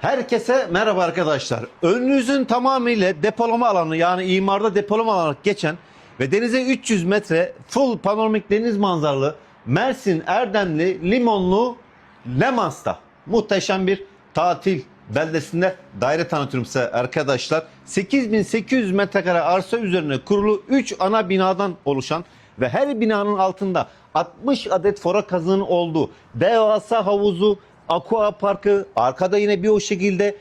Herkese merhaba arkadaşlar. Önünüzün tamamıyla depolama alanı yani imarda depolama alanı geçen ve denize 300 metre full panoramik deniz manzaralı Mersin Erdemli Limonlu Lemans'ta muhteşem bir tatil beldesinde daire tanıtıyorum size arkadaşlar. 8800 metrekare arsa üzerine kurulu 3 ana binadan oluşan ve her binanın altında 60 adet fora kazığının olduğu devasa havuzu, aqua parkı, arkada yine bir o şekilde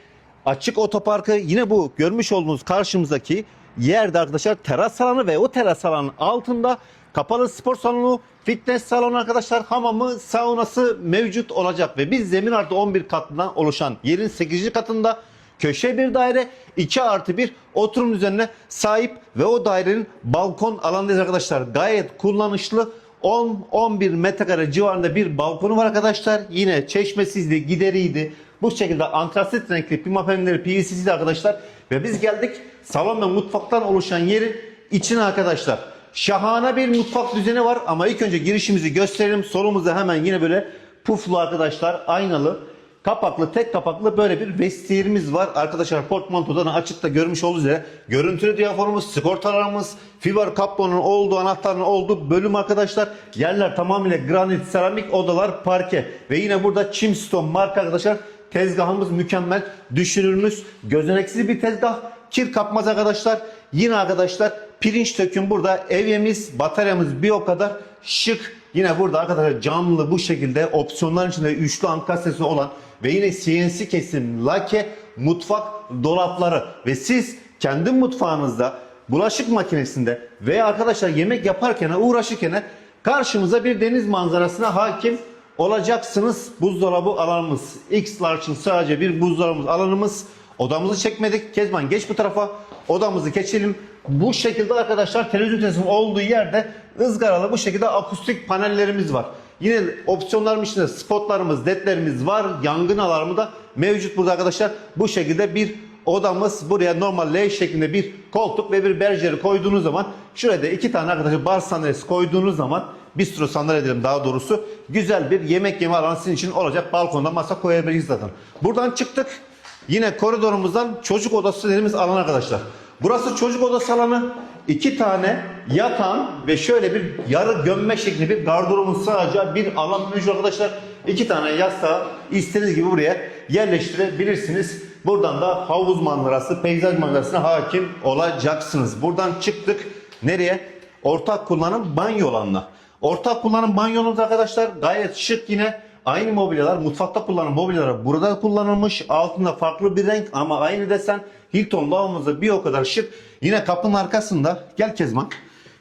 açık otoparkı yine bu görmüş olduğunuz karşımızdaki yerde arkadaşlar teras alanı ve o teras alanının altında kapalı spor salonu, fitness salonu arkadaşlar hamamı, saunası mevcut olacak ve biz zemin artı 11 katından oluşan yerin 8. katında köşe bir daire 2 artı 1 oturum üzerine sahip ve o dairenin balkon alanındayız arkadaşlar. Gayet kullanışlı 10-11 metrekare civarında bir balkonu var arkadaşlar. Yine çeşmesizdi, gideriydi. Bu şekilde antrasit renkli pima panelleri PVC'siydi arkadaşlar. Ve biz geldik salon ve mutfaktan oluşan yerin içine arkadaşlar. Şahane bir mutfak düzeni var ama ilk önce girişimizi gösterelim. Solumuzda hemen yine böyle puflu arkadaşlar aynalı kapaklı tek kapaklı böyle bir vestiyerimiz var. Arkadaşlar portmantodan açıkta görmüş olduğunuz üzere görüntülü diyafonumuz, sigortalarımız, fiber kaplonun olduğu anahtarın olduğu bölüm arkadaşlar. Yerler tamamıyla granit, seramik odalar, parke ve yine burada Chimstone marka arkadaşlar. Tezgahımız mükemmel, düşünülmüş, gözeneksiz bir tezgah. Kir kapmaz arkadaşlar. Yine arkadaşlar pirinç döküm burada. Evyemiz, bataryamız bir o kadar şık. Yine burada arkadaşlar camlı bu şekilde opsiyonlar içinde üçlü ankasesi olan ve yine CNC kesim lake mutfak dolapları ve siz kendi mutfağınızda bulaşık makinesinde veya arkadaşlar yemek yaparken uğraşırken karşımıza bir deniz manzarasına hakim olacaksınız. Buzdolabı alanımız X large'ın sadece bir buzdolabımız alanımız. Odamızı çekmedik. Kezban geç bu tarafa. Odamızı geçelim. Bu şekilde arkadaşlar televizyon ünitesinin olduğu yerde ızgaralı bu şekilde akustik panellerimiz var. Yine opsiyonların içinde spotlarımız, ledlerimiz var. Yangın alarmı da mevcut burada arkadaşlar. Bu şekilde bir odamız buraya normal L şeklinde bir koltuk ve bir berjeri koyduğunuz zaman şurada iki tane arkadaşlar bar sandalyesi koyduğunuz zaman bistro sandalye diyelim daha doğrusu güzel bir yemek yeme alanı sizin için olacak. Balkonda masa koyabiliriz zaten. Buradan çıktık. Yine koridorumuzdan çocuk odası dediğimiz alan arkadaşlar. Burası çocuk odası alanı. iki tane yatan ve şöyle bir yarı gömme şeklinde bir gardırobun sığacağı bir alan mevcut arkadaşlar. İki tane yastığı istediğiniz gibi buraya yerleştirebilirsiniz. Buradan da havuz manzarası, peyzaj manzarasına hakim olacaksınız. Buradan çıktık. Nereye? Ortak kullanım banyo alanına. Ortak kullanım banyonuz arkadaşlar gayet şık yine. Aynı mobilyalar, mutfakta kullanılan mobilyalar burada kullanılmış. Altında farklı bir renk ama aynı desen. Hilton lavabomuzda bir o kadar şık. Yine kapının arkasında, gel Kezban.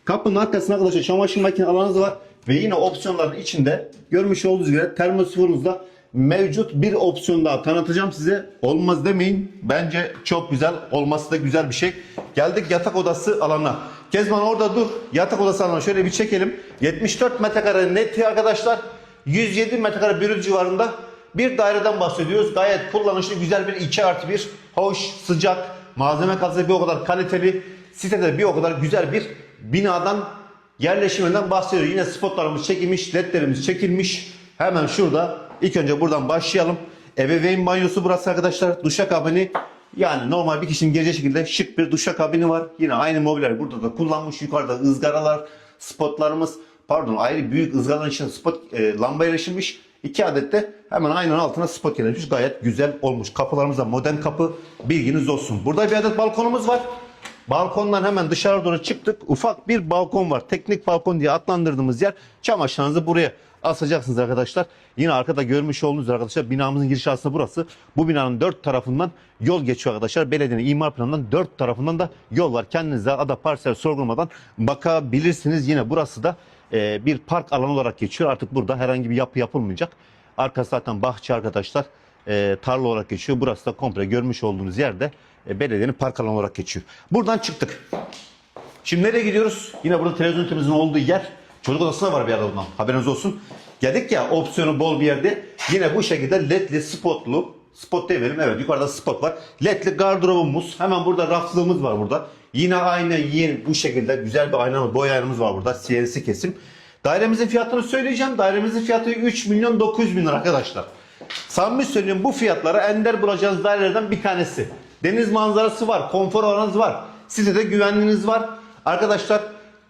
Kapının arkasında arkadaşlar çamaşır makine alanınız var. Ve yine opsiyonların içinde görmüş olduğunuz gibi termosifurunuzda mevcut bir opsiyon daha tanıtacağım size. Olmaz demeyin. Bence çok güzel. Olması da güzel bir şey. Geldik yatak odası alana. Kezban orada dur. Yatak odası alanına şöyle bir çekelim. 74 metrekare net arkadaşlar. 107 metrekare bürül civarında bir daireden bahsediyoruz. Gayet kullanışlı güzel bir 2 artı 1. Hoş, sıcak, malzeme kalitesi bir o kadar kaliteli. Sitede bir o kadar güzel bir binadan yerleşiminden bahsediyor. Yine spotlarımız çekilmiş, ledlerimiz çekilmiş. Hemen şurada ilk önce buradan başlayalım. Ebeveyn banyosu burası arkadaşlar. Duşakabini yani normal bir kişinin geleceği şekilde şık bir duşakabini var. Yine aynı mobilyalar burada da kullanmış. Yukarıda ızgaralar, spotlarımız pardon ayrı büyük ızgaraların içine spot e, lamba yerleştirilmiş. İki adet de hemen aynanın altına spot yerleşmiş. Gayet güzel olmuş. Kapılarımız da modern kapı. Bilginiz olsun. Burada bir adet balkonumuz var. Balkondan hemen dışarı doğru çıktık. Ufak bir balkon var. Teknik balkon diye adlandırdığımız yer. Çamaşırınızı buraya asacaksınız arkadaşlar. Yine arkada görmüş olduğunuz arkadaşlar binamızın giriş aslında burası. Bu binanın dört tarafından yol geçiyor arkadaşlar. Belediyenin imar planından dört tarafından da yol var. Kendinize ada parsel sorgulamadan bakabilirsiniz. Yine burası da e, bir park alanı olarak geçiyor. Artık burada herhangi bir yapı yapılmayacak. Arkası zaten bahçe arkadaşlar. E, tarla olarak geçiyor. Burası da komple görmüş olduğunuz yerde e, belediyenin park alanı olarak geçiyor. Buradan çıktık. Şimdi nereye gidiyoruz? Yine burada televizyon ünitemizin olduğu yer. Çocuk odasına var bir yerde ondan. Haberiniz olsun. Geldik ya opsiyonu bol bir yerde. Yine bu şekilde ledli spotlu. Spot demeyelim evet yukarıda spot var. Ledli gardırobumuz. Hemen burada raflığımız var burada. Yine aynı yeni bu şekilde güzel bir aynamız, boy aynamız var burada. CNC kesim. Dairemizin fiyatını söyleyeceğim. Dairemizin fiyatı 3 milyon 900 bin arkadaşlar. Samimi söylüyorum bu fiyatlara ender bulacağınız dairelerden bir tanesi. Deniz manzarası var, konfor alanınız var. Size de güvenliğiniz var. Arkadaşlar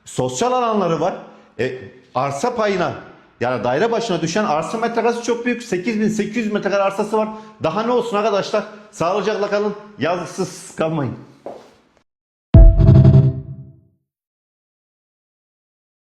sosyal alanları var. E, arsa payına yani daire başına düşen arsa metrekaresi çok büyük. 8800 metrekare arsası var. Daha ne olsun arkadaşlar? Sağlıcakla kalın. Yazıksız kalmayın.